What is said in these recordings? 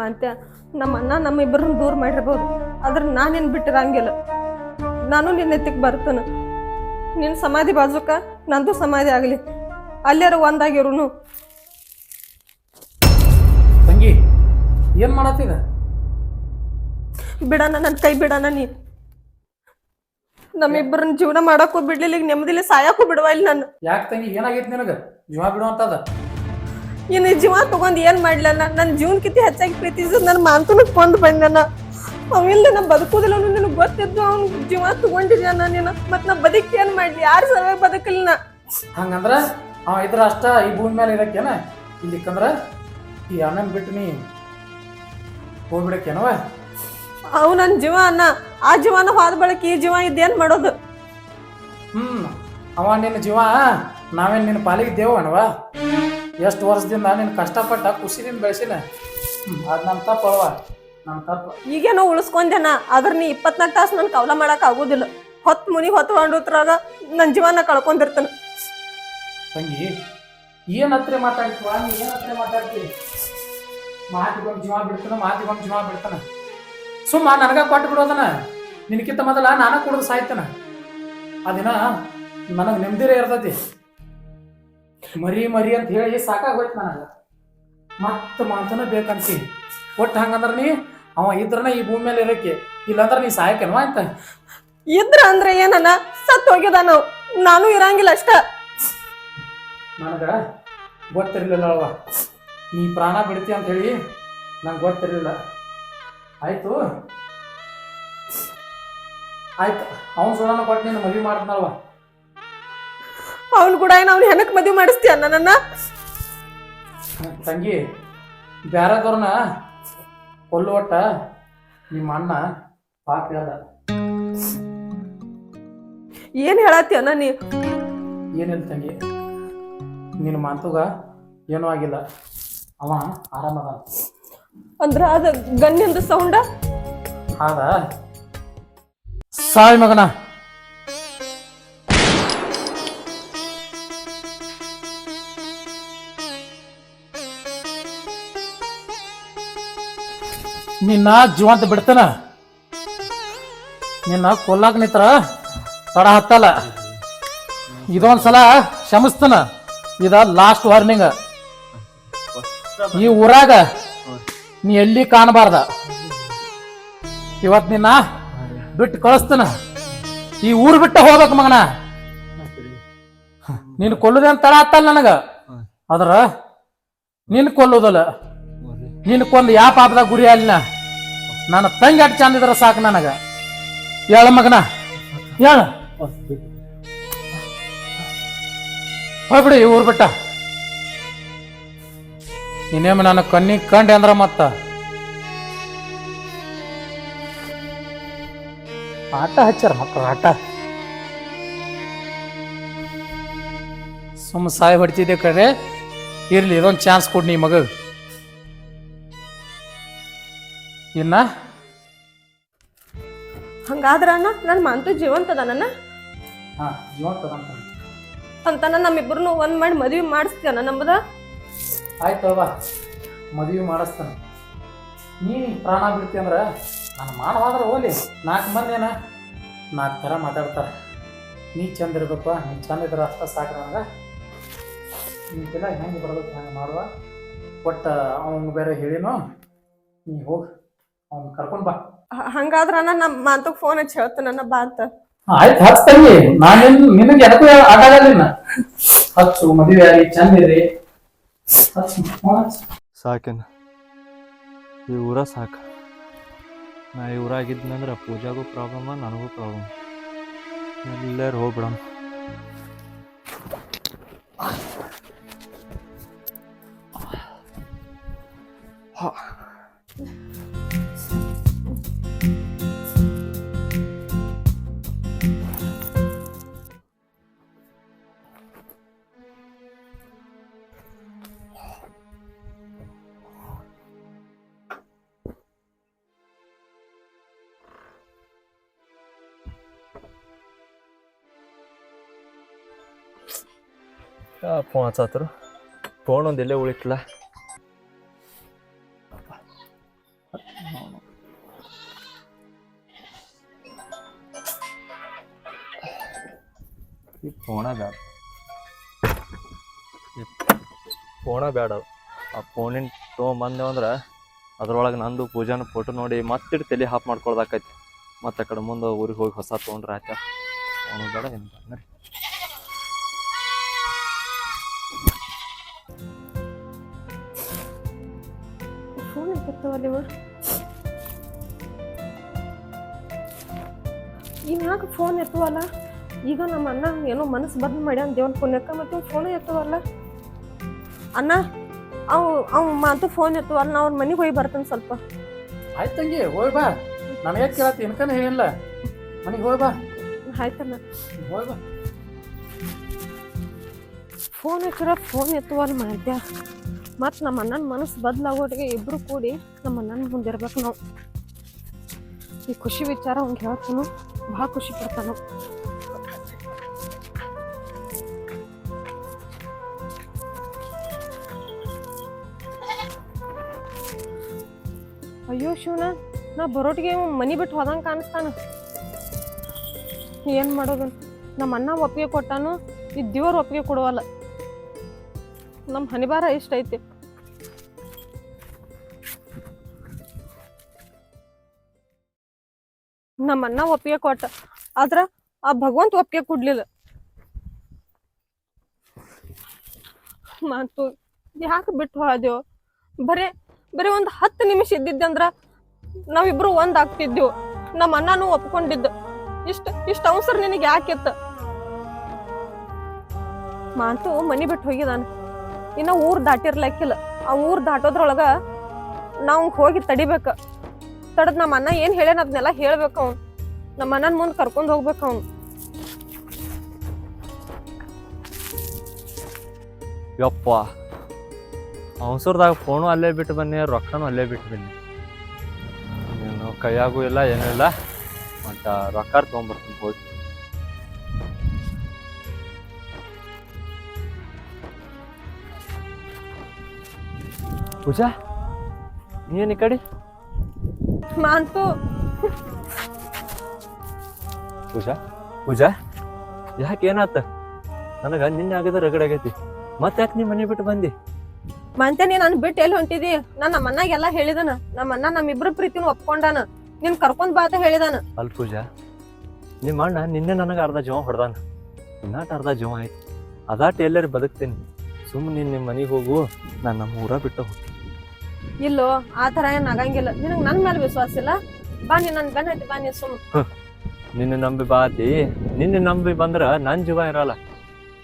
ಮಾಂತ್ಯ ನಮ್ಮ ಅಣ್ಣ ನಮ್ಮ ಇಬ್ಬರನ್ನ ದೂರ ಮಾಡಿರ್ಬೋದು. ಆದ್ರೆ ನಾನೇನು ಬಿಟ್ಟಿರಂಗಿಲ್ಲ ನಾನು ನಿನ್ನ ಎತ್ತಿಗೆ ಬರ್ತಾನೆ. ನಿನ್ನ ಸಮಾಧಿ ಬಾಜುಕ ನಂದು ಸಮಾಧಿ ಆಗಲಿ. ಅಲ್ಲಾರ ಒಂದಾಗಿರುನು. ತಂಗಿ ಏನ್ ಮಾಡತ್ತಿದ ಬಿಡಣ ನನ್ನ ಕೈ ಬಿಡಣ ನೀ. ನಮ್ಮಿಬ್ಬರನ್ನ ಜೀವನ ಮಾಡಕ್ಕೂ ಬಿಡ್ಲಿಲ್ಲ ಈಗ ನೆಮ್ಮದಿಲಿ ಸಾಯಕ್ಕೂ ಬಿಡವಾ ಇಲ್ಲಿ ನಾನು. ಯಾಕೆ ತಂಗಿ ಏನಾಗೈತಿ ನಿನಗೆ? ಜೀವ ಬಿಡುವಂತದ. ಇನ್ನು ಈ ಜೀವ ತಗೊಂಡ್ ಏನ್ ಮಾಡ್ಲಲ್ಲ ನನ್ನ ಜೀವನಕ್ಕಿಂತ ಹೆಚ್ಚಾಗಿ ಪ್ರೀತಿಸಿದ್ ನನ್ನ ಮಾಂತನಕ್ ಬಂದ್ ಬಂದನ ಅವಿಲ್ಲ ನಾ ಬದುಕುದಿಲ್ಲ ನಿನ್ ನಿನಗೆ ಗೊತ್ತಿದ್ದು ಅವ್ನ ಜೀವ ತಗೊಂಡಿದ್ಯ ನೀನು? ಮತ್ ನಾ ಬದುಕಿ ಏನ್ ಮಾಡ್ಲಿ? ಯಾರು ಸರ್ವ ಬದುಕಲ್ಲ ನಾ? ಹಂಗಂದ್ರ ಅವ ಇದ್ರ ಅಷ್ಟ ಈ ಭೂಮಿ ಮೇಲೆ ಇರಕ್ಕೇನ? ಇಲ್ಲಿಕ್ಕಂದ್ರ ಈ ಅಣ್ಣನ್ ಬಿಟ್ಟು ನೀ ಹೋಗ್ಬಿಡಕ್ಕೇನವ? ಅವ್ ನನ್ನ ಜೀವ ಅನ್ನ ಆ ಜೀವನ ಹೋದ ಬಳಕ ಈ ಜೀವ ಇದೇನ್ ಮಾಡೋದು? ಹ್ಮ್. ಅವ ನಿನ್ನ ಜೀವ ನಾವೇನ್ ನಿನ್ನ ಪಾಲಿಗೆ ದೇವನವ ಎಷ್ಟು ವರ್ಷದಿಂದ ನಿನ್ನ ಕಷ್ಟಪಟ್ಟ ಖುಷಿದಿಂದ ಬೆಳೆಸಿನ ಅದ್ ನನ್ನ ತಪ್ಪವ ನನ್ನ ತಪ್ಪು. ಈಗೇನೋ ಉಳಿಸ್ಕೊಂಡೆನ? ಆದ್ರ ನೀ ಇಪ್ಪತ್ನಾಲ್ಕು ತಾಸು ನನ್ ಕವಲ ಮಾಡಕ್ ಆಗುದಿಲ್ಲ. ಹೊತ್ತು ಮುನಿ ಹೊತ್ಕೊಂಡುತ್ರಾಗ ನನ್ನ ಜೀವನ ಕಳ್ಕೊಂಡಿರ್ತಾನ. ತಂಗಿ ಏನ್ ಹತ್ರ ಮಾತಾಡ್ತೀವ ನೀ ಏನ್ ಹತ್ರ ಮಾತಾಡ್ತಿ ಮಾತಿಗೊಂದು ಜೀವ ಬಿಡ್ತಾನ ಮಾತಿಗೊಂದು ಜೀವ ಬಿಡ್ತಾನ. ಸುಮ್ಮ ನನಗ ಕೊಟ್ಟು ಬಿಡೋದನ. ನಿನಕಿಂತ ಮೊದಲ ನಾನ ಕುಡಿದು ಸಾಯ್ತಾನ. ಆ ದಿನ ನನಗೆ ನೆಮ್ಮದಿರೇ ಇರ್ತೈತಿ. ಮರಿ ಮರಿ ಅಂತ ಹೇಳಿ ಸಾಕಾಗೋಯ್ತು ನನಗೆ. ಮತ್ತೆ ಮಾತನ ಬೇಕಂತಿ ಒಟ್ಟು ಹಂಗಂದ್ರೆ ನೀ ಅವ ಇದ್ರನ ಈ ಭೂಮಿ ಮೇಲೆ ಇರಕ್ಕೆ ಇಲ್ಲಾಂದ್ರ ನೀ ಸಾಯಕೇನವಾ ಅಂತ ಇದ್ರ ಅಂದ್ರೆ ಏನನ್ನ? ಸತ್ ಹೋಗ್ಯದ ನಾವು ನಾನು ಇರಂಗಿಲ್ಲ ಅಷ್ಟ. ನನಗ ಗೊತ್ತಿರ್ಲಿಲ್ಲ ಅಲ್ವ ನೀ ಪ್ರಾಣ ಬಿಡ್ತಿ ಅಂತ ಹೇಳಿ ನಂಗೆ ಗೊತ್ತಿರಲಿಲ್ಲ. ಆಯ್ತು? ಆಯ್ತು. ಅವನು ಸುಳ್ಳನ ಕೊಟ್ಟು ನೀನು ಮದುವೆ ಮಾಡ್ದಲ್ವ ಅವ್ನ್ ಕೂಡ ಏನು ಅವ್ನ ಹೆಣಕ್ ಮದುವೆ ಮಾಡಿಸ್ತೀಯ ನನ್ನ ತಂಗಿ ಬ್ಯಾರದವ್ರನ್ನ ಕೊಲ್ಲುವಟ್ಟ ನಿಮ್ಮ ಅಣ್ಣ ಪಾಪ ಹೇಳ್ದ. ಏನ್ ಅಣ್ಣ ನೀ? ಏನಿಲ್ಲ ತಂಗಿ? ನಿನ್ನ ಮಾತುಗ ಏನೂ ಆಗಿಲ್ಲ. ಅವ ಆರಾಮದ ಅಂದ್ರ ಅದ ಗನ್ನಿಂದ ಸೌಂಡ? ಆದ. ಸಾಯಿ ಮಗನ. ನಿನ್ನ ಜೀವಂತ ಬಿಡ್ತಾನ? ನಿನ್ನ ಕೊಲ್ಲಾಕ ನಿತ್ರ ತಡ ಹತ್ತಲ್ಲ. ಇದೊಂದ್ ಸಲ ಕ್ಷಮಿಸ್ತಾನ. ಇದ ಲಾಸ್ಟ್ ವಾರ್ನಿಂಗ್ ಈ ಊರಾಗ ನೀ ಎಲ್ಲಿ ಕಾಣಬಾರ್ದ? ಇವತ್ ನಿನ್ನ ಬಿಟ್ಟು ಕಳಿಸ್ತಾನ. ಈ ಊರ್ ಬಿಟ್ಟ ಹೋಗ್ಬೇಕು ಮಗನ. ನೀನು ಕೊಲ್ಲುದೇನ್ ತಡ ಹತ್ತಲ್ಲ ನನಗ. ಅದ್ರ ನಿನ್ ಕೊಲ್ಲುದಲ್ಲ. ನಿನ್ ಯಾ ಪಾಪದಾಗ ಗುರಿ ಅಲ್ಲಿನ ನನ್ನ ತಂಗಿ ಅಟ್ ಚಂದ ಇದ್ರ ಸಾಕು ನನಗ. ಹೇಳ ಮಗನ. ಹೇಳ. ಹೋಗ್ಬಿಡಿ ಊರ್ ಬಿಟ್ಟ. ಇನ್ನೇಮ ನನ್ನ ಕಣ್ಣಿಗೆ ಕಂಡೆ ಅಂದ್ರ ಮತ್ತ. ಆಟ ಹಚ್ಚಾರ ಮಕ್ಕಳು ಆಟ. ಸುಮ್ಮ ಸಾಯಿ ಹೊಡಿತಿದ್ದೆ ಕಡೆ ಇರ್ಲಿ, ಇದೊಂದು ಚಾನ್ಸ್ ಕೊಡ್ ನೀ ಮಗ ಇನ್ನ? ಹಂಗಾದ್ರ ಅಣ್ಣ ನನ್ ಮಾಂತು ಜೀವಂತದ ನನ್ನ ಹಾ ಜೀವಂತ ಅಂತನ ನಮ್ಮಿಬ್ಬರನ್ನು ಒಂದ್ ಮಾಡಿ ಮದ್ವಿ ಮಾಡಿಸ್ತೀಯನ ನಮ್ಮದ ಆಯ್ತಲ್ವಾ ಮದುವೆ ಮಾಡಿಸ್ತಾನೆ. ನೀ ಪ್ರಾಣ ಬಿಡ್ತಿ ಅಂದ್ರ ನಾನು ಮಾಡವಾದ್ರೆ ಹೋಲಿ ನಾಲ್ಕು ಮಂದಿ ಏನ ನಾಲ್ಕು ಥರ ಮಾತಾಡ್ತಾರೆ. ನೀ ಚಂದ ಇರ್ಬೇಕು ನೀ ಚಂದ ಇದ್ರೆ ಅಷ್ಟ ಸಾಕು ನನಗೆ. ನಿಂತೆಲ್ಲ ಹೆಂಗೆ ಬರ್ಬೇಕು ಹೆಂಗೆ ಮಾಡುವ? ಒಟ್ಟು ಅವನು ಬೇರೆ ಹೇಳಿನೋ? ನೀ ಹೋಗಿ. ಅವ್ನು ಕರ್ಕೊಂಡ್ ಬಾ. ಹ- ಹಂಗಾದ್ರ ನಮ್ಮ ಮಾತುಗ್ ಫೋನ್ ಹಚ್ಚಿ ಹೇಳ್ತಾನ ಬಾ ಅಂತ. ಆಯ್ತು ಹಚ್ತಂಗಿ ನಾನೇನು ನಿನಗೆ ಎದಕ್ಕೂ ಆಟ ಆಗಲಿಲ್ಲ ಹಚ್ಚು ಮದುವೆ ಆಗಿ ಚಂದ ಇರಿ ಹಚ್ಚು ಸಾಕೇನ. ಈ ಊರ ಸಾಕು. ನಾ ಈ ಊರಾಗಿದ್ನಂದ್ರೆ ಪೂಜಾಗೂ ಪ್ರಾಬ್ಲಮ ನನಗೂ ಪ್ರಾಬ್ಲಮ್ ಎಲ್ಲರೂ ಹೋಗ್ಬಿಡಮ್ ಫೋನ್ ಹಚ್ಚಾತರು ಫೋನ್ ಒಂದು ಎಲ್ಲೇ ಉಳಿತಲ್ಲ ಈ ಬ್ಯಾಡ. ಫೋನ ಬ್ಯಾಡ. ಆ ಫೋನಿನ ತೊಗೊಂಬಂದೆ ಅಂದ್ರೆ ಅದ್ರೊಳಗೆ ನಂದು ಪೂಜಾನ ಫೋಟೋ ನೋಡಿ ಮತ್ತಿಟ್ಟು ತಲೆ ಹಾಪ್ ಮಾಡ್ಕೊಳ್ದಾಕೈತಿ. ಮತ್ತೆ ಆ ಕಡೆ ಮುಂದೆ ಊರಿಗೆ ಹೋಗಿ ಹೊಸ ತೊಗೊಂಡ್ರೆ ಆಯ್ತಾ? ಅವನು ಬೇಡ ಏನು ಫೋನ್ ಎತ್ತವಲ್ಲ ಇವ ಇವ್ ಯಾಕೆ ಫೋನ್ ಎತ್ತುವಲ್ಲ? ಈಗ ನಮ್ಮ ಅಣ್ಣ ಏನೋ ಮನಸ್ಸು ಬದಲು ಮಾಡ್ಯಾನ ದೇವ್ರ ಪುಣ್ಯಕ್ಕ ಮತ್ತೆ ಫೋನ್ ಎತ್ತುವಲ್ಲ? ಅಣ್ಣ ಅವ್ ಅವ್ ಮಾತು ಫೋನ್ ಎತ್ತುವಲ್ಲ ನಾ ಅವ್ರ ಮನೆಗೆ ಹೋಗಿ ಬರ್ತಾನೆ ಸ್ವಲ್ಪ. ಆಯ್ತು ತಂಗಿ ಹೋಯ್ ಬಾ. ನನಗೆ ಕೇಳತ್ತಿ? ಇನ್ಕನ ಹೇಳಿಲ್ಲ. ಮನೆಗೆ ಹೋಯ್ ಬಾ. ಆಯ್ತಣ್ಣ ಹೋಯ್ ಬಾ. ಫೋನ್ ಹಚ್ಚಿರ ಫೋನ್ ಎತ್ತುವಲ್ಲ ಮಾಡ್ಯ ಮತ್ತು ನಮ್ಮ ಅಣ್ಣನ ಮನಸ್ಸು ಬದಲಾಗೋಟಿಗೆ ಇಬ್ರು ಕೂಡಿ ನಮ್ಮ ಅಣ್ಣನ ಮುಂದಿರ್ಬೇಕು ನಾವು. ಈ ಖುಷಿ ವಿಚಾರ ಅವ್ನಿಗೆ ಹೇಳ್ತಾನು, ಭಾಳ ಖುಷಿ ಪಡ್ತಾನು. ಅಯ್ಯೋ ಶಿವನ ನಾ ಬರೋಟಿಗೆ ಮನಿ ಬಿಟ್ಟು ಹೋದಂಗೆ ಕಾಣಿಸ್ತಾನ. ಏನು ಮಾಡೋದು? ನಮ್ಮ ಅಣ್ಣ ಒಪ್ಪಿಗೆ ಕೊಟ್ಟಾನು ಈ ದೇವ್ರ ಒಪ್ಪಿಗೆ ಕೊಡುವಲ್ಲ. ನಮ್ಮ ಹನಿಬಾರ ಇಷ್ಟ ಐತಿ. ನಮ್ಮ ಅಣ್ಣ ಒಪ್ಪಿಗೆ ಕೊಟ್ಟ. ಆದ್ರ ಆ ಭಗವಂತ ಒಪ್ಪಿಗೆ ಕೊಡ್ಲಿಲ್ಲ. ಮಾತು ಯಾಕೆ ಬಿಟ್ಟು ಹೋದೆವು ಬರೇ, ಬರೀ ಒಂದು ಹತ್ತು ನಿಮಿಷ ಇದ್ದಿದ್ದಂದ್ರ ನಾವಿಬ್ರು ಒಂದಾಗ್ತಿದ್ದೆವು ನಮ್ಮ ಅಣ್ಣನೂ ಒಪ್ಕೊಂಡಿದ್ದ. ಇಷ್ಟ ಇಷ್ಟ ಅವಸರ ನಿನಗೆ ಯಾಕಿತ್ತ ಮಾತು ಮನಿ ಬಿಟ್ಟು ಹೋಗಿದಾನ. ಇನ್ನ ಊರ್ ದಾಟಿರ್ಲಕ್ಕಿಲ್ಲ. ಆ ಊರ್ ದಾಟೋದ್ರೊಳಗ ನಾವು ಹೋಗಿ ತಡಿಬೇಕ. ತಡದ್ ನಮ್ಮ ಅಣ್ಣ ಏನ್ ಹೇಳ್ಯಾನ ಅದನ್ನೆಲ್ಲ ಹೇಳ್ಬೇಕು ಅವ್ನು. ನಮ್ಮ ಅಣ್ಣನ ಮುಂದೆ ಕರ್ಕೊಂಡು ಹೋಗ್ಬೇಕು ಅವ್ನು. ಯಪ್ಪ. ಅವಸರದಾಗ ಫೋನು ಅಲ್ಲೇ ಬಿಟ್ಟು ಬನ್ನಿ, ರೊಕ್ಕನೂ ಅಲ್ಲೇ ಬಿಟ್ಟು ಬನ್ನಿ. ಏನು ಕೈಯಾಗೂ ಇಲ್ಲ, ಏನೂ ಇಲ್ಲ. ಮತ್ತು ರೊಕ್ಕ ತೊಗೊಂಬರ್ತೀನಿ, ಹೋಗಿ. ಪೂಜಾ ನೀನು ಈ ಕಡೆ? ಮಾತು ಪೂಜಾ? ಪೂಜಾ? ಯಾಕೆ ಏನಾತ? ನನಗೆ ನಿನ್ನೆ ಆಗದ ರಗಡ ಆಗೈತಿ. ಮತ್ತೆ ಯಾಕೆ ನೀ ಮನೆ ಬಿಟ್ಟು ಬಂದಿ? ಮಂತೇನಿ ನಾನು ಬಿಟ್ಟು ಎಲ್ಲಿ ಹೊಂಟಿದಿ? ನಾನು ನಮ್ಮ ಅಣ್ಣಗೆಲ್ಲ ಹೇಳಿದನ. ನಮ್ಮ ಅಣ್ಣ ನಮ್ಮಿಬ್ರ ಪ್ರೀತಿನ ಒಪ್ಕೊಂಡಾನ. ನಿನ್ ಕರ್ಕೊಂಡ್ ಬಾ ಅಂತ ಹೇಳಿದಾನ. ಅಲ್ ಪೂಜಾ ನಿಮ್ಮ ಅಣ್ಣ ನಿನ್ನೆ ನನಗೆ ಅರ್ಧ ಜೀವ ಹೊಡೆದಾನ. ಇನ್ನಾಟ ಅರ್ಧ ಜೀವ ಆಯ್ತು. ಅದಾಟ ಎಲ್ಲರೂ ಬದುಕ್ತೀನಿ. ಸುಮ್ಮನೆ ನಿಮ್ಮ ಮನೆಗೆ ಹೋಗು. ನಾನು ನಮ್ಮ ಊರ ಬಿಟ್ಟು ಹೋಗ್ತೀನಿ. ಇಲ್ಲೋ ಆ ತರ ಏನ್ ಆಗಂಗಿಲ್ಲ. ನಿನಗ್ ನನ್ ಮೇಲೆ ವಿಶ್ವಾಸ ಇಲ್ಲ? ಬಾ ನೀ ನನ್ ಬೆನ್ನ ಹತ್ತಿ ಬಾ ನೀ ಸುಮ್ ನಿನ್ನ ನಂಬಿ ಬಾತಿ ನಿನ್ನ ನಂಬಿ ಬಂದ್ರ ನನ್ನ ಜೀವ ಇರಲ್ಲ.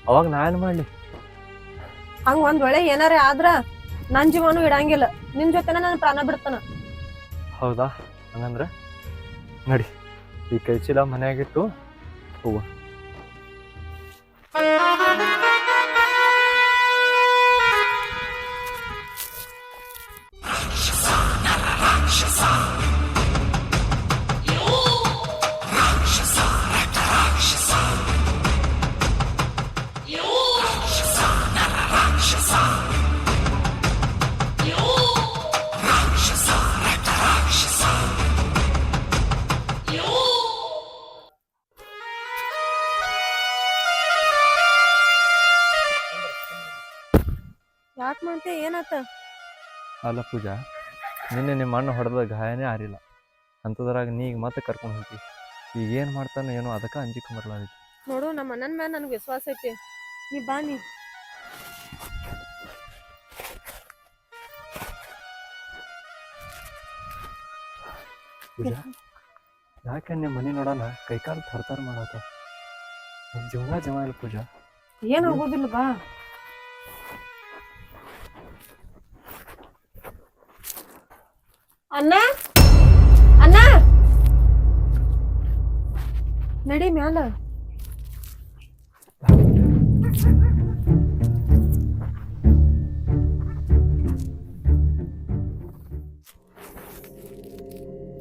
ಅವಾಗ ನಾ ಏನು ಮಾಡಲಿ? ಹಂಗ ಒಂದ್ ವೇಳೆ ಏನಾರೇ ಆದ್ರ ನನ್ ಜೀವನು ಇಡಂಗಿಲ್ಲ. ನಿನ್ ಜೊತೆನ ನನ್ ಪ್ರಾಣ ಬಿಡ್ತಾನ. ಹೌದಾ? ಹಂಗಂದ್ರ ನಡಿ. ಈ ಕೈ ಚೀಲ ಮನೆಯಾಗಿಟ್ಟು ಹೋಗು. ಅಲ್ಲ ಪೂಜಾ ನಿನ್ನೆ ನಿಮ್ಮ ಅಣ್ಣ ಹೊಡೆದ ಗಾಯನೇ ಆರಿಲ್ಲ. ಅಂಥದ್ರಾಗ ನೀ ಈಗ ಮತ್ತೆ ಕರ್ಕೊಂಡು ಹೋಗಿ ಈಗ ಏನು ಮಾಡ್ತಾನೆ ಏನೋ ಅದಕ್ಕೆ ಅಂಜಿಕೆ ಬರ್ಲಾದೈತಿ ನೋಡು ನಮ್ಮ ಅಣ್ಣನ ಮೇಲೆ ನನಗೆ ವಿಶ್ವಾಸ ಐತಿ. ನೀ ಬಾ ನೀ. ಪೂಜಾ ಯಾಕೆ ನಿಮ್ಮ ಮನೆ ನೋಡೋಣ ಕೈಕಾಲು ಥರ್ತಾರ ಮಾಡತ್ತ ಜೀವನ ಜೀವ ಇಲ್ಲ ಪೂಜಾ. ಏನ್ ಆಗೋದಿಲ್ಲ ಬಾ. ಅಣ್ಣ? ಅಣ್ಣ? ನಡಿ ಮ್ಯಾಲ.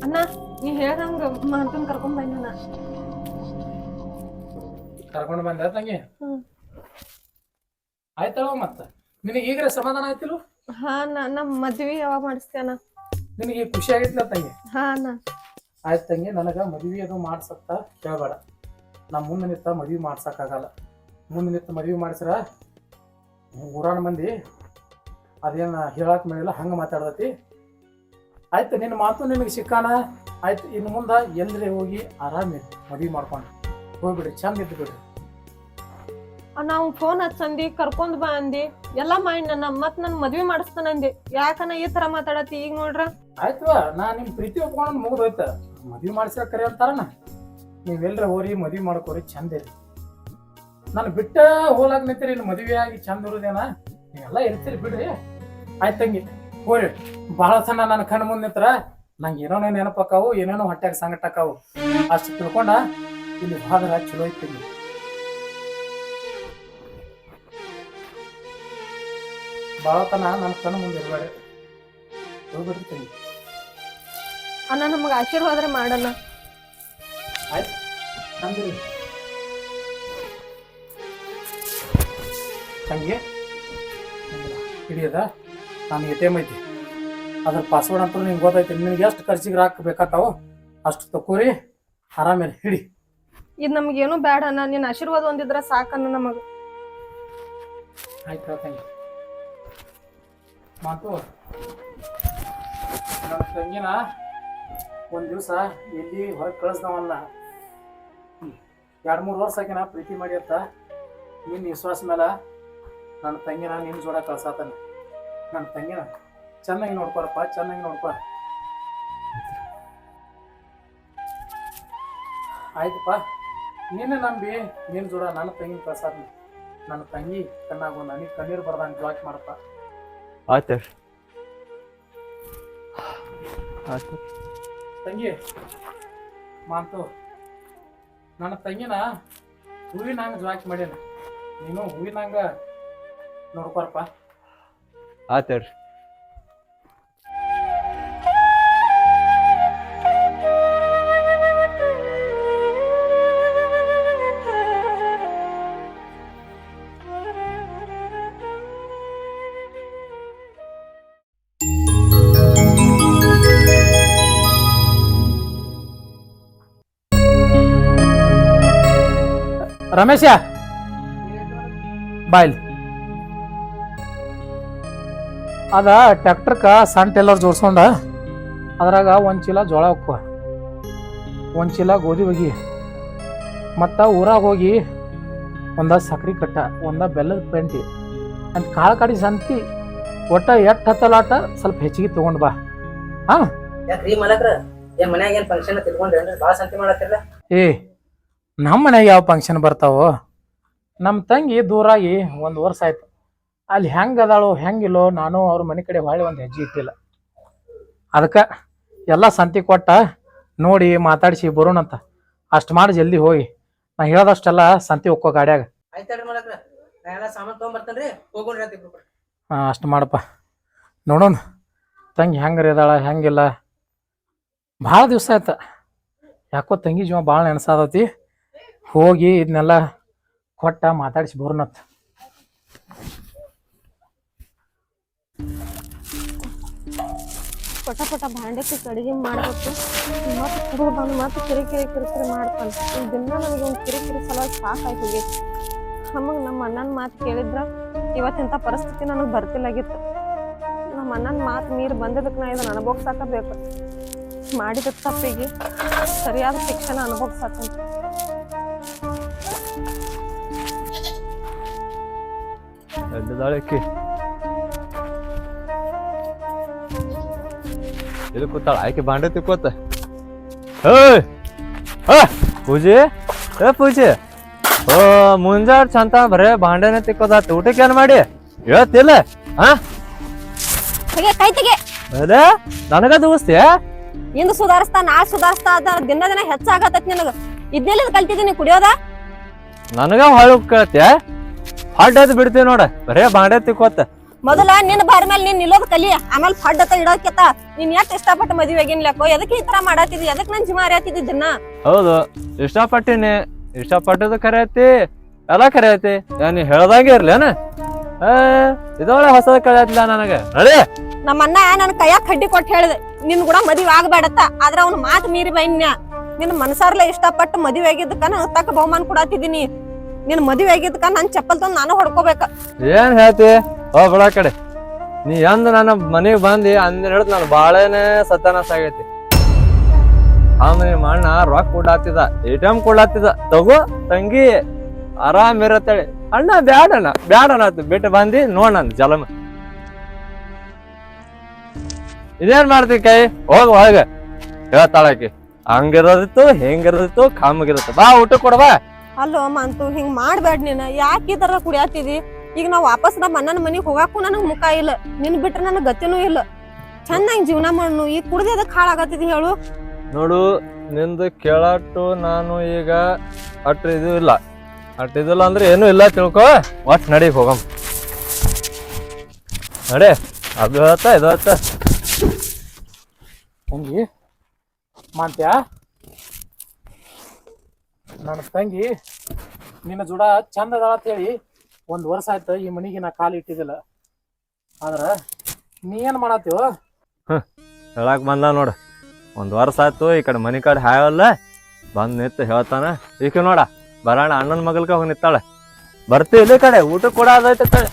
ಅಣ್ಣ ನೀ ಹೇಳ್ದಂಗ ಮಾತನ್ ಕರ್ಕೊಂಡ್ ಬಂದ ಕರ್ಕೊಂಡು ಬಂದ ತಂಗಿ. ಆಯ್ತವ ಮತ್ತ? ನಿನಗೆ ಈಗ್ರೆ ಸಮಾಧಾನ ಆಯ್ತಿಲ್ವ? ಹಾ ಅಣ್ಣ ನಮ್ಮ ಮದ್ವಿ ಯಾವಾಗ ಮಾಡಿಸ್ತೇನ ನಿನಗೆ ಖುಷಿ ಆಗೈತಿಲ್ಲ ತಂಗಿ? ಹಾ ಅಣ್ಣ. ಆಯ್ತು ತಂಗಿ ನನಗೆ ಮದುವೆ ಅದು ಮಾಡ್ಸತ್ತ ಕೇಳಬೇಡ. ನಮ್ಮ ಮುಂದೆ ನಿಂತ ಮದ್ವಿ ಮಾಡ್ಸೋಕ್ಕಾಗಲ್ಲ ಮುಂದೆ ನಿಂತು ಮದುವೆ ಮಾಡಿಸ್ರ ಊರಾನ ಮಂದಿ. ಅದೇನು ಹೇಳಕ್ ಮೇಲಿಲ್ಲ ಹಂಗೆ ಮಾತಾಡ್ದತಿ. ಆಯ್ತು ನಿನ್ನ ಮಾತು ನಿನಗೆ ಸಿಕ್ಕಾನ? ಆಯ್ತು ಇನ್ನು ಮುಂದೆ ಎಲ್ಲರೇ ಹೋಗಿ ಆರಾಮಿ ಮದುವೆ ಮಾಡ್ಕೊಂಡು. ಹೋಗ್ಬಿಡ್ರಿ ಚಂದ ಇದ್ದು ಬಿಡ್ರಿ. ನಾವು ಫೋನ್ ಹಚ್ಚಂದಿ ಕರ್ಕೊಂಡ್ ಬಾ ಅಂದಿ ಎಲ್ಲ ಮಾಡಿ ನನ್ನ ಮತ್ ನನ್ ಮದ್ವಿ ಮಾಡಿಸ್ತಾನಂದಿ. ಯಾಕನ ಈ ತರ ಮಾತಾಡತಿ? ಈಗ ನೋಡ್ರ. ಆಯ್ತು ನಾ ನಿಮ್ಮ ಪ್ರೀತಿ ಒಪ್ಕೊಂಡು ಮುಗಿದೋಯ್ತ ಮದ್ವೆ ಮಾಡಿಸ್ರ ಕರೆ ಅಂತಾರನ? ನೀವೆಲ್ಲರ ಹೋರಿ, ಮದ್ವೆ ಮಾಡ್ಕೋರಿ ಚಂದ ಇರಿ. ನಾನು ಬಿಟ್ಟ ಹೋಲಾಗ್ ನಿಂತೀರಿ ಇಲ್ಲಿ ಮದುವೆ ಆಗಿ ಚಂದ ಇರೋದೇನ? ನೀವೆಲ್ಲ ಇರ್ತೀರಿ ಬಿಡ್ರಿ. ಆಯ್ತು ತಂಗಿ, ಹೋರಿ. ಭಾಳ ಸಣ್ಣ ನನ್ನ ಕಣ್ಣು ಮುಂದೆ ನಿಂತರ. ನಂಗೆ ಏನೇನೋ ನೆನಪಾಕಾವು ಏನೇನೋ ಹೊಟ್ಟೆಗೆ ಸಂಗಟ ಆಕಾವು ಅಷ್ಟು ತಿಳ್ಕೊಂಡ, ಇಲ್ಲಿ ಭಾಗರ ಚಲೋ ಐತಿ ಭಾಳ ತನ ನನ್ನ ಕಣ್ಣು ಮುಂದೆ ಇರಬೇಡ ತಂಗಿ. ಅಣ್ಣ ನಮಗ ಆಶೀರ್ವಾದ ಮಾಡಣ್ಣ ಆಯ್ತು. ತಂದಿರಿ ತಂಗಿ ಹಿಡಿಯದ? ನಾನು ಎ ಟಿ ಎಂ ಐತಿ. ಅದ್ರ ಪಾಸ್ವರ್ಡ್ ಅಂತ ನಿಮ್ಗೆ ಗೊತ್ತೈತಿ. ನಿಮ್ಗೆ ಎಷ್ಟು ಖರ್ಚಿಗೆ ರಾಕ್ ಬೇಕಾತಾವೋ ಅಷ್ಟು ತಕೋರಿ ಆರಾಮೇಲೆ ಹಿಡಿ. ಇದು ನಮ್ಗೇನು ಬೇಡ ಅಣ್ಣ. ನಿನ್ನ ಆಶೀರ್ವಾದ ಒಂದಿದ್ರೆ ಸಾಕಣ್ಣ ನಮಗೆ. ಆಯ್ತು ತಂಗಿ ಮಾತು. ನಮ್ಮ ತಂಗಿನ ಒಂದು ದಿವಸ ಎಲ್ಲಿ ಹೊರಗೆ ಕಳಿಸ್ದವಲ್ಲ. ಎರಡು ಮೂರು ವರ್ಷ ಆಕಿನ ಪ್ರೀತಿ ಮಾಡಿ ಅಂತ ನಿನ್ನ ವಿಶ್ವಾಸ ಮೇಲೆ ನನ್ನ ತಂಗಿನ ನಿನ್ನ ಜೋಡ ಕಳ್ಸಾತಾನೆ. ನನ್ನ ತಂಗಿನ ಚೆನ್ನಾಗಿ ನೋಡ್ಕೊರಪ್ಪ, ಚೆನ್ನಾಗಿ ನೋಡ್ಕೊ. ಆಯ್ತಪ್ಪ. ನಿನ್ನ ನಂಬಿ ನಿನ್ನ ಜೋಡ ನನ್ನ ತಂಗಿನ ಕಳ್ಸಾತಾನೆ. ನನ್ನ ತಂಗಿ ಕಣ್ಣಾಗ ನನಗೆ ಕಣ್ಣೀರು ಬರ್ದಂಗೆ ಬ್ಲಾಕ್ ಮಾಡಪ್ಪ. ಆಯ್ತು ಆಯ್ತು ತಂಗಿ. ಮಾತು ನನ್ನ ತಂಗಿನ ಹೂವಿನಂಗ ಜಾಕ್ ಮಾಡ್ಯಾನ. ನೀನು ಹೂವಿನಂಗ ನೋಡ್ಕೊರಪ್ಪ ಆಯ್ತು ರಮೇಶ ಬಾಯ್ ಅದ ಟ್ರ್ಯಾಕ್ಟರ್ಕ ಸಣ್ಣ ಟೆಲ್ಲರ್ ಜೋಡ್ಸ್ಕೊಂಡ ಅದ್ರಾಗ ಒಂದು ಚೀಲ ಜೋಳ ಹಾಕುವ ಒಂದು ಚೀಲ ಗೋಧಿ ಹೋಗಿ. ಮತ್ತು ಊರಾಗ ಹೋಗಿ ಒಂದ ಸಕ್ರೆ ಕಟ್ಟ ಒಂದ ಬೆಲ್ಲದ ಪೆಂಟಿ. ಅಂತ ಕಾಳು ಕಡಿ ಸಂತಿ ಒಟ್ಟ ಎಟ್ಟು ಹತ್ತಲಾಟ ಸ್ವಲ್ಪ ಹೆಚ್ಚಿಗೆ ತೊಗೊಂಡು ಬಾ. ಹಾಂ? ಏ ನಮ್ಮ ಮನೆಗೆ ಯಾವ ಫಂಕ್ಷನ್ ಬರ್ತಾವೋ? ನಮ್ಮ ತಂಗಿ ದೂರಾಗಿ ಒಂದು ವರ್ಷ ಆಯ್ತು. ಅಲ್ಲಿ ಹೆಂಗೆ ಅದಾಳು ಹೆಂಗಿಲ್ಲೋ ನಾನು ಅವ್ರ ಮನೆ ಕಡೆ ಹೊಳ್ಳಿ ಒಂದು ಹೆಜ್ಜೆ ಇಟ್ಟಿಲ್ಲ. ಅದಕ್ಕೆ ಎಲ್ಲ ಸಂತಿ ಕೊಟ್ಟ ನೋಡಿ ಮಾತಾಡಿಸಿ ಬರೋಣಂತ ಅಷ್ಟು ಮಾಡಿ ಜಲ್ದಿ ಹೋಗಿ. ನಾ ಹೇಳೋದಷ್ಟೆಲ್ಲ ಸಂತಿ ಒಕ್ಕೋ ಗಾಡ್ಯಾಗ. ಹಾಂ. ಅಷ್ಟು ಮಾಡಪ್ಪ. ನೋಡೋಣ. ತಂಗಿ ಹೆಂಗ್ರಿ ಅದಾಳ ಹೆಂಗಿಲ್ಲ. ಭಾಳ ದಿವಸ ಆಯ್ತ. ಯಾಕೋ ತಂಗಿ ಜೀವ ಭಾಳ ನೆನಸಾದತಿ ಹೋಗಿ ಇದನ್ನೆಲ್ಲ ಕೊಟ್ಟ ಮಾತಾಡಿಸಿ ಬೋರ್ನತ್. ಪಟ ಪಟ ಭಾಂಡಕ್ಕೆ ಅಡುಗೆ ಮಾಡಬೇಕು. ಮತ್ತೆ ಕುಡಿದು ಬಂದು ಮತ್ತೆ ಕಿರಿ ಕಿರಿ ಕಿರಿ ಕಿರಿ ಮಾಡ್ತಾನೆ. ಈ ದಿನ ನನಗೆ ಒಂದು ಕಿರಿ ಕಿರಿ ಸಲ ಸಾಕಾಗಿ ಹೋಗೈತಿ. ನಮಗೆ ನಮ್ಮ ಅಣ್ಣನ ಮಾತು ಕೇಳಿದ್ರ ಇವತ್ತಿಂಥ ಪರಿಸ್ಥಿತಿ ನನಗೆ ಬರ್ತಿಲ್ಲಾಗಿತ್ತು. ನಮ್ಮ ಅಣ್ಣನ ಮಾತು ಮೀರಿ ಬಂದಿದ್ದಕ್ಕೆ ನಾ ಇದನ್ನು ಅನುಭವಿಸಾಕಬೇಕು. ಮಾಡಿದ ತಪ್ಪಿಗೆ ಸರಿಯಾದ ಶಿಕ್ಷಣ ಅನುಭವಿಸಾಕಂತ. ಅಕ್ಕಿ ಇದು ಕೂತಾಳ ಆಯ್ಕೆ ಬಾಂಡೆ ತಿಕ್ಕೋತ ಪೂಜೆ ಏ ಪೂಜೆ ಓ ಮುಂಜಾಡ್ ಚಂತ ಬರೇ ಬಾಂಡೆನೆ ತಿಕ್ಕೋದಾತ ಊಟಕ್ಕೆ ಏನ್ ಮಾಡಿ ಹೇಳ್ತಿಲ್ಲ ಹಾ ತೆಗೆ ಕೈ ತೆಗೆ ಅದೇ ನನಗ ದೋಸ್ತಿ ಇಂದು ಸುಧಾರಿಸ್ತಾ ನಾಳೆ ಸುಧಾರಿಸ್ತಾ ಅದ ದಿನ ದಿನ ಹೆಚ್ಚಾಗತ್ತ ನಿನಗ ಇದ್ನೆಲ್ಲ ಕಲ್ತಿದ್ದೀನಿ ಕುಡಿಯೋದ ನನಗ ಹೊಳ ಕೇಳ್ತಿ ಹಡ್ಡದ್ ಬಿಡ್ತೀವಿ ನೋಡ. ಬರೇ ಬಾಂಡೆ ತಿಕ್ಕೋತ. ಮೊದಲ ನಿನ್ನ ಬಾರ ಮೇಲೆ ನೀನ್ ನಿಲ್ಲೋದ್ ಕಲಿ ಆಮೇಲೆ ಫಡ್ ಅಂತ ಇಡೋಕೆತ್ತ. ನೀನ್ ಎಷ್ಟ್ ಇಷ್ಟಪಟ್ಟು ಮದ್ವೆ ಆಗಿನ್ಲಕ್ಕೋ ಎದಕ್ಕೆ ಈ ತರ ಮಾಡತ್ತಿದ್ದಿ ಎದಕ್ ನನ್ ಜಿಮಾರಿ ಹರಿಯತ್ತಿದ್ದಿ ದಿನ ಹೌದು. ಇಷ್ಟಪಟ್ಟಿನಿ. ಇಷ್ಟಪಟ್ಟದ ಖರೆ ಐತಿ ಎಲ್ಲ ಖರೆ ಐತಿ ಏನ್ ನೀ ಹೇಳ್ದಂಗೆ ಇರ್ಲೇನ ಏ ಇದೊಳೆ ಹೊಸದ ಕಳಿಯತ್ತಿಲ್ಲ ನನಗ. ನಡಿ. ನಮ್ಮ ಅಣ್ಣ ನನ್ ಕೈಯಾಗ ಕಡ್ಡಿ ಕೊಟ್ಟು ಹೇಳಿದೆ ನಿನ್ ಕೂಡ ಮದ್ವೆ ಆಗ್ಬೇಡತ್ತ. ಆದ್ರ ಅವ್ನ ಮಾತು ಮೀರಿ ಬೈನ್ಯ. ನಿನ್ನ ಮನಸಾರ್ಲೆ ಇಷ್ಟಪಟ್ಟು ಮದ್ವೆ ಆಗಿದ್ದಕ್ಕ ನಾನು ತಕ್ಕ ಬಹುಮಾನ ಕೊಡತ್ತಿದ್ದೀನಿ ನಿನ್ ಮದ್ವೆ ಆಗಿದ್ಕ ನನ್ ಚಪ್ಪಲ್ ತಂದ್ ನಾನು ಹೊಡ್ಕೋಬೇಕ. ಏನ್ ಹೇಳ್ತಿ? ಹೋಗ್ ಬಿಡ ಕಡೆ. ನೀ ಎಂದ ನನ್ನ ಮನೆಗ್ ಬಂದಿ ಅಂದ್ ಹಿಡಿದು ನಾನು ಬಾಳೆನೆ ಸತ್ಯಾನಾಶ ಆಗೈತಿ. ಆಮೇಲೆ ನಿಮ್ಮ ಅಣ್ಣ ರೊಕ್ಕ ಕೊಡ್ಲಾತಿದ ಎ ಟಿ ಎಂ ಕೊಡ್ಲಾತಿದ ತಗೋ ತಂಗಿ, ಆರಾಮ್ ಇರತ್ತೇಳಿ. ಅಣ್ಣ ಬ್ಯಾಡಣ್ಣ ಬ್ಯಾಡಣ್ಣ ಆತು ಬಿಟ್ಟು ಬಂದಿ ನೋಡಣ್ಣ ಜಲಮ. ಇದೇನ್ ಮಾಡ್ತಿ ಕೈ? ಹೋಗ ಹೋಗ ಹೇಳ್ತಾಳಕಿ ಹಂಗಿರೋದಿತ್ತು, ಹೆಂಗಿರೋದಿತ್ತು ಕಾಮಗಿರುತ್ತೆ ಬಾ ಊಟ ಕೊಡವಾ ಅಲ್ಲೋ ಮಂತು ಹಿಂಗ್ ಮಾಡ್ಬೇಡ ನೀನ್. ಯಾಕೆ ಈ ತರ ಕುಡಿಯಾತಿದಿ? ಈಗ ನಾವ್ ವಾಪಸ್ ನಮ್ಮ ಅಣ್ಣನ ಮನೆಗೆ ಹೋಗಾಕು ನನಗ್ ಮುಖ ಇಲ್ಲ. ನಿನ್ ಬಿಟ್ರೆ ನನಗ್ ಗತಿನೂ ಇಲ್ಲ. ಚೆನ್ನಾಗಿ ಜೀವನ ಮಾಡ್ನು. ಈಗ ಕುಡ್ದೆ ಅದಕ್ಕೆ ಹಾಳಾಗತ್ತಿದಿ ಹೇಳು? ನೋಡು ನಿಂದು ಕೇಳಟ್ಟು ನಾನು ಈಗ ಅಟ್ ಇದು ಇಲ್ಲ. ಅಟ್ ಇದಿಲ್ಲ ಅಂದ್ರೆ ಏನೂ ಇಲ್ಲ ತಿಳ್ಕೊ. ಒಟ್ ನಡಿ ಹೋಗಮ್. ನಡೆ. ಅದು ಹೇಳ್ತಾ ಇದು ಹೇಳ್ತಾ ಹಂಗಿ ಮಾಂತ್ಯ? ನನ್ನ ತಂಗಿ ನಿನ್ನ ಜುಡ ಚಂದ ಅಂತ ಅಂತೇಳಿ ಒಂದು ವರ್ಷ ಆಯ್ತು ಈ ಮನಿಗೆ ನಾ ಕಾಲು ಇಟ್ಟಿದ್ದಿಲ್ಲ. ಆದ್ರ ನೀ ಏನ್ ಮಾಡತ್ತೀವ ಹೇಳಕ್ ಬಂದ ನೋಡು. ಒಂದ್ ವರ್ಷ ಆಯ್ತು ಈ ಕಡೆ ಮನಿ ಕಡೆ ಹಾಯವಲ್ಲ ಬಂದ್ ನಿಂತು ಹೇಳ್ತಾನ. ಈಕೆ ನೋಡ ಬರೋಣ ಅಣ್ಣನ ಮಗಲ್ಕ ಹೋಗಿ ನಿತ್ತಾಳೆ ಬರ್ತೀವಿ ಇಲ್ಲಿ ಕಡೆ ಊಟ ಕೂಡ ಅದೈತೆ ಕಡೆ.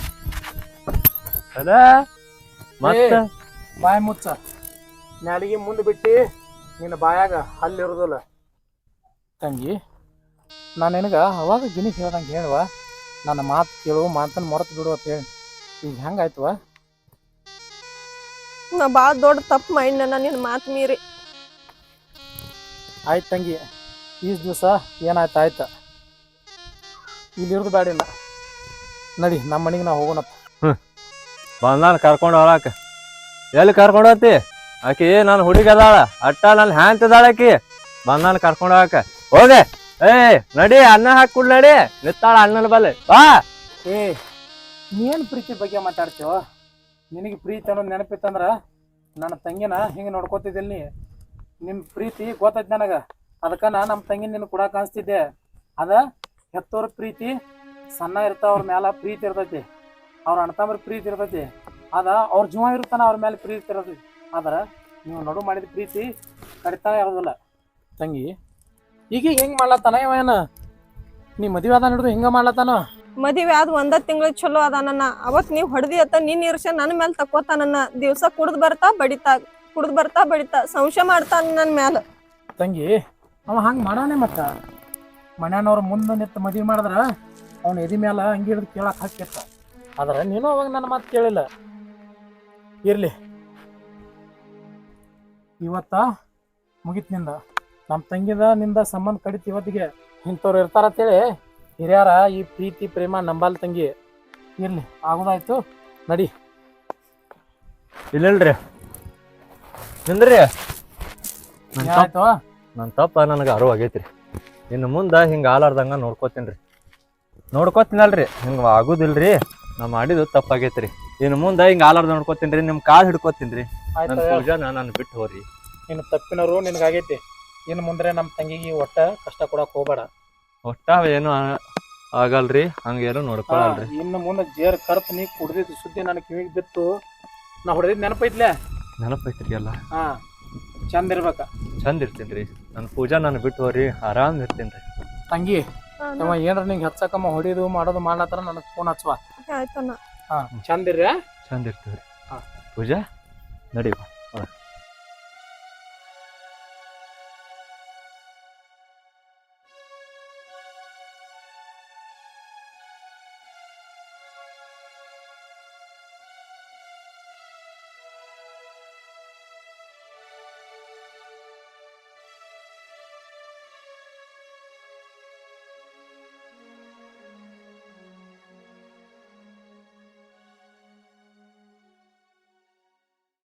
ಅದ ಮತ್ತೆ? ಬಾಯಿ ಮುಚ್ಚ. ನಾಲಿಗೆ ಮುಂದೆ ಬಿಟ್ಟು ನಿನ್ನ ಬಾಯಾಗ ಹಲ್ಲಿರೋದಿಲ್ಲ ತಂಗಿ ನಾನು ನಿನಗೆ ಅವಾಗ ಗಿನಿ ಹೇಳ್ದಂಗೆ ಹೇಳುವ? ನನ್ನ ಮಾತು ಕೇಳು ಮಾತನ್ನು ಮರೆತು ಬಿಡು ಅಂತ ಹೇಳಿ. ಈಗ ಹೆಂಗಾಯ್ತವ ನಾ ಭಾಳ ದೊಡ್ಡ ತಪ್ಪು ಮಾಡಿ ನನ್ನ ನಿನ್ನ ಮಾತು ಮೀರಿ. ಆಯ್ತು ತಂಗಿ ಈಸ್ ದಿವಸ ಏನಾಯ್ತು ಆಯ್ತು? ಇಲ್ಲಿರೋದು ಬ್ಯಾಡಿಲ್ಲ ನಡಿ ನಮ್ಮ ಮನೆಗೆ ನಾವು ಹೋಗೋಣ ಬಂದಾನ ಕರ್ಕೊಂಡು ಹೋಗಾಕ ಎಲ್ಲಿ ಕರ್ಕೊಂಡು ಹೋಗ್ತಿ ಆಕಿ ನಾನು ಹುಡುಗಿ ಅದಾಳ. ಅಟ್ಟ ನನ್ನ ಹ್ಯಾಂತ ಅದಾಳ ಆಕಿ. ಬಂದಾನ ಕರ್ಕೊಂಡು ಹೋಗಾಕ. ಹೋಗೆ. ಏ ನಡಿ, ಅನ್ನ ಹಾಕುಡ್ ಕುಡ್ ನಡಿ. ನಿತ್ತಾಳ ಅಣ್ಣನ ಬಲ್ಲಿ. ಬಾ. ಏ ನೀನ್ ಪ್ರೀತಿ ಬಗ್ಗೆ ಮಾತಾಡ್ತೇವ ನಿನಗೆ ಪ್ರೀತಿ ಅನ್ನೋದು ನೆನಪಿತ್ತಂದ್ರ ನನ್ನ ತಂಗಿನ ಹಿಂಗೆ ನೋಡ್ಕೋತಿದ್ದಿಲ್ಲ ನೀ. ನಿಮ್ಮ ಪ್ರೀತಿ ಗೊತ್ತೈತಿ ನನಗೆ. ಅದಕ್ಕೆ ನಾ ನಮ್ಮ ತಂಗಿನ ನಿನ್ನ ಕೂಡ ಕಾಣಿಸ್ತಿದ್ದೆ ಅದ ಹೆತ್ತೋರ ಪ್ರೀತಿ ಸಣ್ಣ ಇರ್ತಾವ ಅವ್ರ ಮ್ಯಾಲ ಪ್ರೀತಿ ಇರ್ತೈತಿ. ಅವ್ರ ಅಣ್ಣತಮ್ಮರ ಪ್ರೀತಿ ಇರ್ತೈತಿ. ಅದ ಅವ್ರ ಜೀವ ಇರ್ತಾನ ಅವ್ರ ಮೇಲೆ ಪ್ರೀತಿ ಇರ್ತೈತಿ. ಆದ್ರೆ ನೀವು ನಡು ಮಾಡಿದ ಪ್ರೀತಿ ಕಡಿತಾ ಇರೋದಿಲ್ಲ. ತಂಗಿ ಈಗ ಹೆಂಗ್ ಮಾಡ್ಲತ್ತಾನ ಇವ ಏನ? ನೀ ಮದುವೆ ಅದ ಹಿಡಿದು ಹಿಂಗೆ ಮಾಡ್ಲತ್ತಾನ? ಮದುವೆ ಆದ ಒಂದ ತಿಂಗಳ ಚಲೋ ಅದ ನನ್ನ. ಅವತ್ ನೀವ್ ಹೊಡೆದಿ ಅತ್ತ ನಿನ್ ಇರ್ಷ ನನ್ ಮೇಲೆ ತಕ್ಕೋತ ನನ್ನ. ದಿವ್ಸ ಕುಡ್ದ್ ಬರ್ತಾ ಬಡಿತಾ ಕುಡ್ದ್ ಬರ್ತಾ ಬಡಿತಾ ಸಂಶಯ ಮಾಡ್ತಾನ ನನ್ ಮ್ಯಾಲ. ತಂಗಿ ಅವ ಹಂಗೆ ಮಾಡಾನೆ ಮತ್ತ? ಮನ್ಯಾನವ್ರ ಮುಂದೆ ನಿಂತು ಮದುವೆ ಮಾಡಿದ್ರ ಅವ್ನ ಎದಿ ಮ್ಯಾಲ ಹಂಗೆ ಹಿಡಿದು ಕೇಳಕ್ಕೆ ಹಾಕಿತ್ತ ಆದ್ರೆ ನೀನು ಅವಾಗ ನನ್ನ ಮಾತು ಕೇಳಿಲ್ಲ. ಇರ್ಲಿ. ಇವತ್ತ ಮುಗಿತ್ನಿಂದ. ನಮ್ಮ ತಂಗಿದ ನಿಂದ ಸಂಬಂಧ ಕಡಿತು ಇವತ್ತಿಗೆ ಇಂಥವ್ರು ಇರ್ತಾರತ್ತೇಳಿ ಹಿರಿಯರ ಈ ಪ್ರೀತಿ ಪ್ರೇಮ ನಂಬಲ್ ತಂಗಿ. ಇರ್ಲಿ ಆಗೋದಾಯ್ತು. ನಡಿ. ಇಲ್ಲಿಲ್ರಿ. ನಿಂದ್ರಿ? ನನ್ ತಪ್ಪ ಆಯ್ತು ನನ್ನ ತಪ್ಪ ನನಗೆ ಅರಿವು ಆಗೈತ್ರಿ. ಇನ್ನು ಮುಂದೆ ಹಿಂಗೆ ಆಲಾರ್ದಂಗ ನೋಡ್ಕೋತೀನಿ ರೀ ನೋಡ್ಕೋತೀನಲ್ರಿ ಹಿಂಗೆ ಆಗುದಿಲ್ರಿ. ನಾ ಮಾಡಿದ್ದು ತಪ್ಪಾಗೈತ್ರಿ. ಇನ್ನು ಮುಂದೆ ಹಿಂಗೆ ಆಲಾರ್ದ ನೋಡ್ಕೋತೀನಿ ರೀ ನಿಮ್ಮ ಕಾಲು ಹಿಡ್ಕೋತೀನಿ ರೀ ನನ್ನ ಆಯ್ತು ಪೂಜಾನ ನಾನು ಬಿಟ್ಟು ಹೋರಿ. ನಿನ್ನ ತಪ್ಪಿನವರು ನಿನಗಾಗೈತಿ. ಇನ್ನು ಮುಂದೆ ನಮ್ಮ ತಂಗಿಗೆ ಒಟ್ಟ ಕಷ್ಟ ಕೊಡಕ್ ಹೋಗ್ಬೇಡ. ಒಟ್ಟ ಏನು ಆಗಲ್ರಿ ಹಂಗೇನು ನೋಡ್ಕೊಳಲ್ರಿ. ಇನ್ನು ಮುಂದೆ ಜೇರ್ ಕರ್ತ್ ನೀ ಕುಡ್ದಿದ್ ಸುದ್ದಿ ನನಗೆ ಕಿವಿಗೆ ಬಿತ್ತು. ನಾ ಹೊಡೆದಿದ್ ನೆನಪೈತ್ಲೆ ನೆನಪೈತ್ರಿ ಎಲ್ಲ ಹಾ ಚಂದ ಇರ್ಬೇಕ. ಚಂದ ಇರ್ತೀನಿ ರೀ ನನ್ನ ಪೂಜಾ ನಾನು ಬಿಟ್ಟು ಹೋರಿ ಆರಾಮ್ ಇರ್ತೀನಿ ರೀ ತಂಗಿ ನಮ್ಮ ಏನ್ರ ನಿಂಗೆ ಹಚ್ಚಕಮ್ಮ ಹೊಡಿದು ಮಾಡೋದು ಮಾಡ್ಲತ್ತಾರ ನನಗೆ ಫೋನ್ ಹಚ್ಚುವ ಆಯ್ತಣ್ಣ ಹಾ ಚಂದ ಇರ್ರಿ ಚಂದ ಇರ್ತೀವಿ ರೀ ಹಾ. ಪೂಜಾ ನಡಿ ಬಾ.